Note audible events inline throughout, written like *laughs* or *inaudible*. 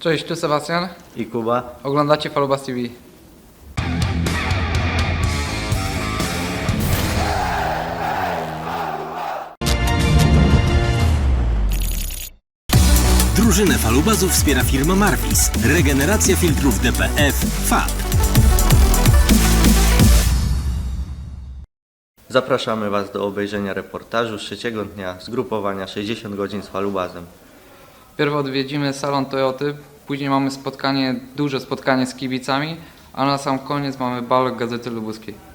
Cześć, tu Sebastian. i Kuba. Oglądacie Falubas TV. Drużynę falubazów wspiera firma Marvis. Regeneracja filtrów DPF FAB. Zapraszamy Was do obejrzenia reportażu z trzeciego dnia zgrupowania 60 godzin z falubazem. Pierw odwiedzimy salon Toyoty, później mamy spotkanie, duże spotkanie z kibicami, a na sam koniec mamy bal Gazety Lubuskiej.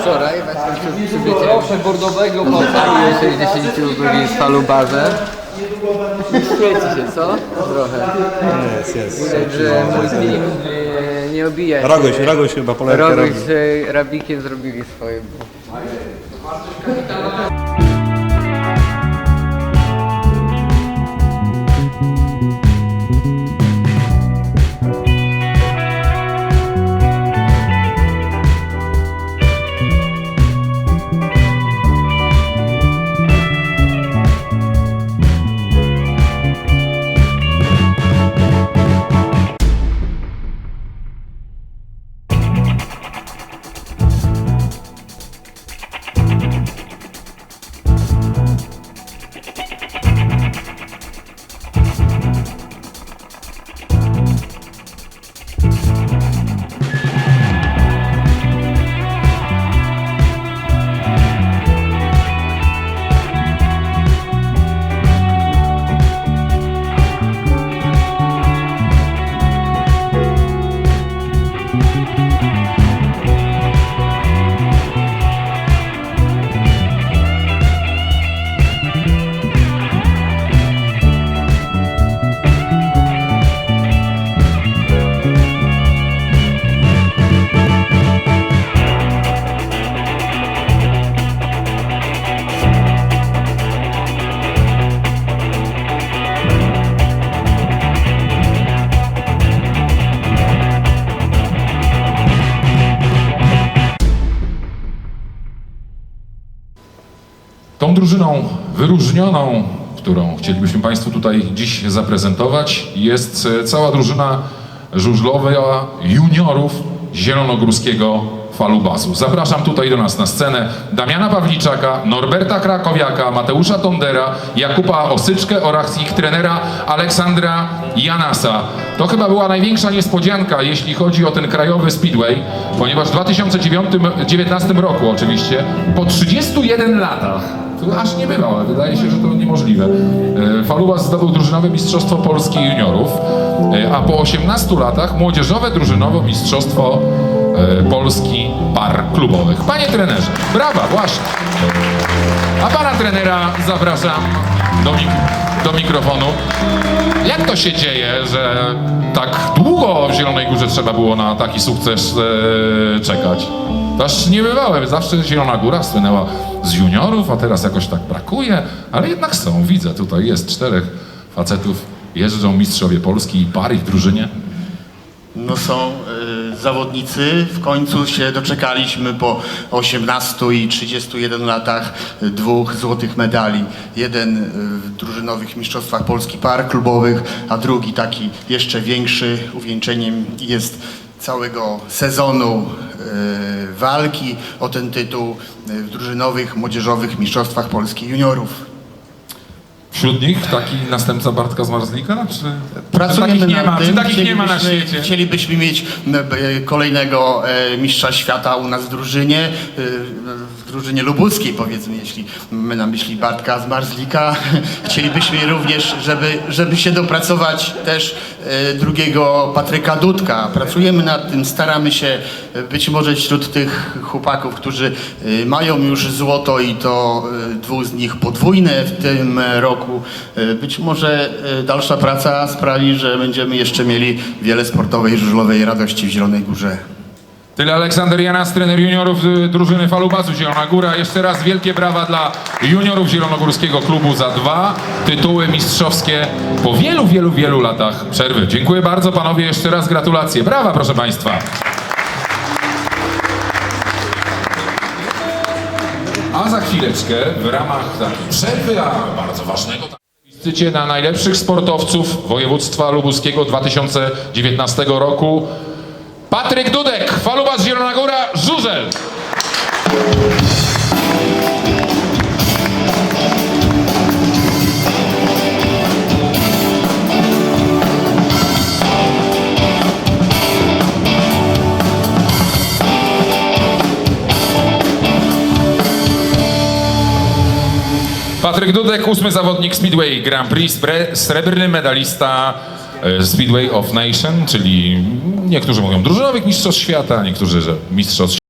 Wczoraj właśnie przy przybyciem bordowego powstali 62 z falubazem. Świeci się, co? Trochę. Jest, jest. Widać, że mój team nie, nie obija się. Ragoś, Ragoś chyba robi. Rogoś z Rabikiem zrobili swoje. Tą drużyną wyróżnioną, którą chcielibyśmy Państwu tutaj dziś zaprezentować, jest cała drużyna żużlowa juniorów zielonogórskiego falubazu. Zapraszam tutaj do nas na scenę Damiana Pawliczaka, Norberta Krakowiaka, Mateusza Tondera, Jakuba Osyczkę oraz ich trenera Aleksandra Janasa. To chyba była największa niespodzianka, jeśli chodzi o ten krajowy speedway, ponieważ w 2019 roku oczywiście, po 31 latach, to aż nie bywa, ale wydaje się, że to niemożliwe. E, Falubas zdobył drużynowe Mistrzostwo Polski Juniorów, e, a po 18 latach młodzieżowe drużynowe Mistrzostwo e, Polski Par Klubowych. Panie trenerze, brawa, właśnie. A pana trenera zapraszam do, mik- do mikrofonu. Jak to się dzieje, że tak długo Zielonej Górze trzeba było na taki sukces czekać. Aż niebywałe, zawsze Zielona Góra słynęła z juniorów, a teraz jakoś tak brakuje, ale jednak są, widzę, tutaj jest czterech facetów, jeżdżą mistrzowie Polski i par ich w drużynie. No są y, zawodnicy, w końcu się doczekaliśmy po 18 i 31 latach dwóch złotych medali. Jeden y, w drużynowych mistrzostwach Polski par klubowych, a drugi taki jeszcze większy. Uwieńczeniem jest całego sezonu y, walki o ten tytuł y, w drużynowych młodzieżowych mistrzostwach Polski juniorów. Wśród nich taki następca Bartka Zmarzlika? Czy, Pracujemy czy takich nie nad ma, tym. czy takich nie ma na świecie? Chcielibyśmy mieć e, kolejnego e, mistrza świata u nas w drużynie, e, drużynie lubuskiej powiedzmy, jeśli my na myśli Bartka z Marzlika. *laughs* Chcielibyśmy również, żeby, żeby się dopracować też e, drugiego Patryka Dudka. Pracujemy nad tym, staramy się e, być może wśród tych chłopaków, którzy e, mają już złoto i to dwóch z nich podwójne w tym roku. Być może dalsza praca sprawi, że będziemy jeszcze mieli wiele sportowej, żużlowej radości w Zielonej Górze. Tyle Aleksander Janas, trener juniorów y, drużyny Falubazu Zielona Góra. Jeszcze raz wielkie brawa dla juniorów Zielonogórskiego Klubu za dwa tytuły mistrzowskie po wielu, wielu, wielu latach przerwy. Dziękuję bardzo panowie, jeszcze raz gratulacje. Brawa proszę państwa. A za chwileczkę w ramach takiej przerwy, a bardzo ważnego plebiscycie na najlepszych sportowców województwa lubuskiego 2019 roku Patryk Dudek, Falubas Zielona Góra, Żużel. Patryk Dudek, ósmy zawodnik Speedway Grand Prix, srebrny medalista Speedway of Nation, czyli niektórzy mówią drużynowych mistrzostw świata, niektórzy, że mistrzostw